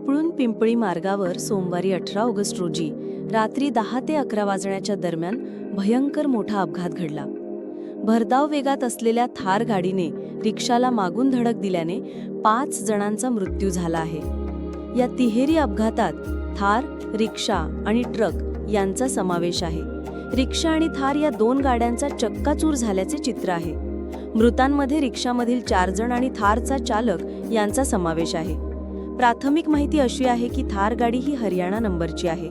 चिपळूण पिंपळी मार्गावर सोमवारी अठरा ऑगस्ट रोजी रात्री दहा ते अकरा वाजण्याच्या दरम्यान भयंकर मोठा अपघात घडला. भरधाव वेगात असलेल्या थार गाडीने रिक्षाला मागून धडक दिल्याने पाच जणांचा मृत्यू झाला आहे. या तिहेरी अपघातात थार रिक्षा आणि ट्रक यांचा समावेश आहे. रिक्षा आणि थार या दोन गाड्यांचा चक्काचूर झाल्याचे चित्र आहे. मृतांमध्ये रिक्षामधील चार जण आणि थारचा चालक यांचा समावेश आहे. प्राथमिक माहिती अशी आहे की थार गाडी ही हरियाणा नंबरची आहे.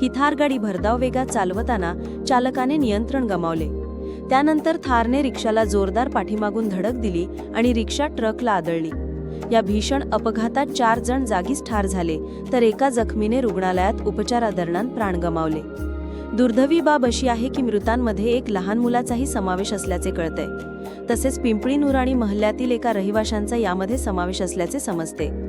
ही थार गाडी भरधाव वेगात चालवताना चालकाने नियंत्रण गमावले. त्यानंतर थारने रिक्षाला जोरदार पाठीमागून धडक दिली आणि रिक्षा ट्रकला आदळली. या भीषण अपघातात चार जण जागीच ठार झाले तर एका जखमीने रुग्णालयात उपचारादरम्यान प्राण गमावले. दुर्दैवी बाब अशी आहे की मृतांमध्ये एक लहान मुलाचाही समावेश असल्याचे कळतंय. तसेच पिंपळी नुराणी महल्ल्यातील एका रहिवाशांचा यामध्ये समावेश असल्याचे समजते.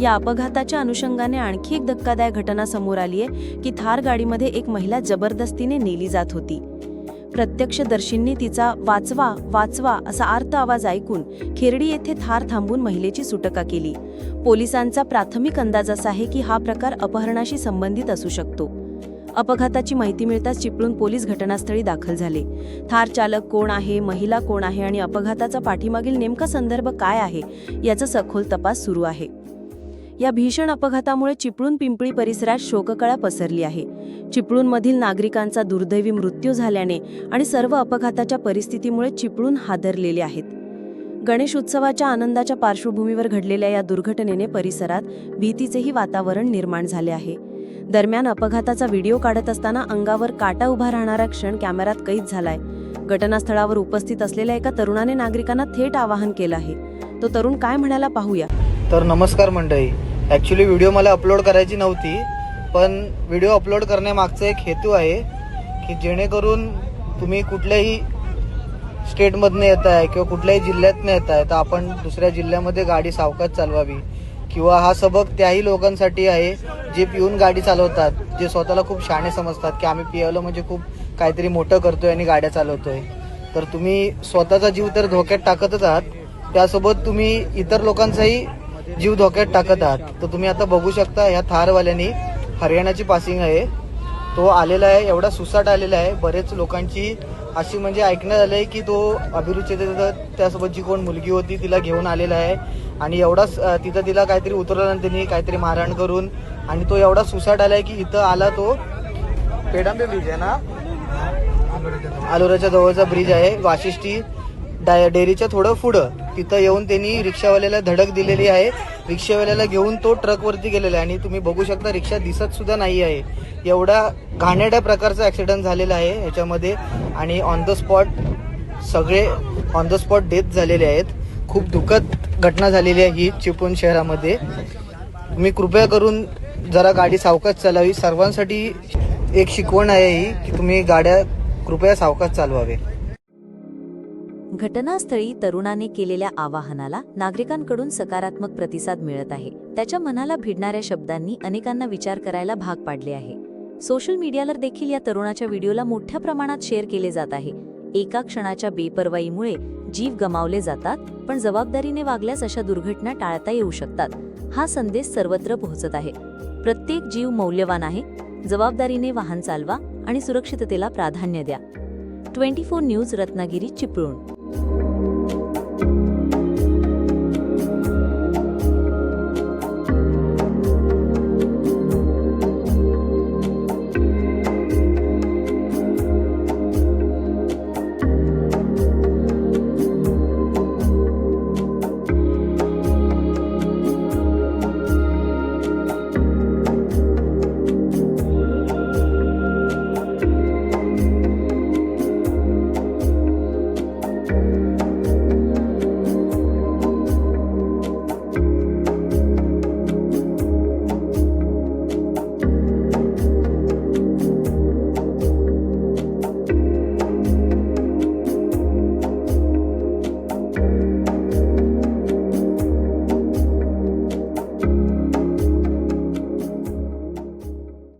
या अपघाताच्या अनुषंगाने आणखी एक धक्कादायक घटना समोर आली आहे की थार गाडीमध्ये एक महिला जबरदस्तीने नेली जात होती. प्रत्यक्षदर्शींनी तिचा वाचवा वाचवा असा आर्त आवाज ऐकून खेरडी येथे थार थांबून महिलेची सुटका केली. पोलिसांचा प्राथमिक अंदाज असा आहे की हा प्रकार अपहरणाशी संबंधित असू शकतो. अपघाताची माहिती मिळताच चिपळूण पोलीस घटनास्थळी दाखल झाले. थार चालक कोण आहे महिला कोण आहे आणि अपघाताचा पाठीमागील नेमका संदर्भ काय आहे याचा सखोल तपास सुरू आहे. या भीषण अपघातामुळे चिपळूण पिंपळी परिसरात शोककळा पसरली आहे. चिपळूणमधील नागरिकांचा दुर्दैवी मृत्यू झाल्याने आणि सर्व अपघाताच्या परिस्थितीमुळे चिपळूण हादरलेले आहेत. गणेश उत्सवाच्या आनंदाच्या पार्श्वभूमीवर घडलेल्या या दुर्घटनेने परिसरात भीतीचेही वातावरण निर्माण झाले आहे. दरम्यान अपघाताचा व्हिडिओ काढत असताना अंगावर काटा उभा राहणारा क्षण कॅमेऱ्यात कैद झालाय. घटनास्थळावर उपस्थित असलेल्या एका तरुणाने नागरिकांना थेट आवाहन केलं आहे. तो तरुण काय म्हणायला पाहूया? तर नमस्कार मंडळी. ॲक्च्युली व्हिडिओ मला अपलोड करायची नव्हती पण व्हिडिओ अपलोड करण्यामागचा एक हेतू आहे की जेणेकरून तुम्ही कुठल्याही स्टेटमधनं येत आहे किंवा कुठल्याही जिल्ह्यातनं येत आहे तर आपण दुसऱ्या जिल्ह्यामध्ये गाडी सावकाश चालवावी. किंवा हा सबक त्याही लोकांसाठी आहे जे पिऊन गाडी चालवतात जे स्वतःला खूप शाणे समजतात की आम्ही पियालो म्हणजे खूप काहीतरी मोठं करतोय आणि गाड्या चालवतोय. तर तुम्ही स्वतःचा जीव तर धोक्यात टाकतच आहात. त्यासोबत तुम्ही इतर लोकांचाही जीव धोक्यात टाकत आहात. तर तुम्ही आता बघू शकता ह्या थारवाल्यानी हरियाणाची पासिंग आहे. तो आलेला आहे एवढा सुसाट आलेला आहे. बरेच लोकांची अशी म्हणजे ऐकण्यात आलंय की तो अभिरुची त्यासोबत जी कोण मुलगी होती तिला घेऊन आलेला आहे. आणि एवढाच तिथं तिला काहीतरी उतरवलं त्यांनी काहीतरी मारहाण करून आणि तो एवढा सुसाट आलाय की इथं आला तो पेडांबे ब्रिज आहे ना? आलोराच्या जवळचा ब्रिज आहे. वाशिष्ठी डाय डेअरीच्या थोडं पुढं. तिथं येऊन त्यांनी रिक्षावाल्याला धडक दिलेली आहे. रिक्षावाल्याला घेऊन तो ट्रकवरती गेलेला आहे आणि तुम्ही बघू शकता रिक्षा दिसत सुद्धा नाही आहे. एवढा घाणेड्या प्रकारचा ऍक्सिडेंट झालेला आहे ह्याच्यामध्ये आणि ऑन द स्पॉट सगळे ऑन द स्पॉट डेथ झालेले आहेत. खूप दुःखद घटना झालेली आहे ही चिपळूण शहरामध्ये. तुम्ही कृपया करून जरा गाडी सावकाश चालावी. सर्वांसाठी एक शिकवण आहे ही की तुम्ही गाड्या कृपया सावकाश चालवावे. घटनास्थळी तरुणाने केलेल्या आवाहनाला नागरिकांकडून सकारात्मक प्रतिसाद मिळत आहे. त्याच्या मनाला भिडणाऱ्या शब्दांनी अनेकांना विचार करायला भाग पाडले आहे. सोशल मीडियावर देखील या तरुणाच्या व्हिडिओला मोठ्या प्रमाणात शेअर केले जात आहे. एका क्षणाच्या बेपर्वाईमुळे जीव गमावले जातात पण जबाबदारीने वागल्यास अशा दुर्घटना टाळता येऊ शकतात. हा संदेश सर्वत्र पोहोचत आहे. प्रत्येक जीव मौल्यवान आहे. जबाबदारीने वाहन चालवा आणि सुरक्षिततेला प्राधान्य द्या. Twenty four news Ratnagiri Chiplun. thank you.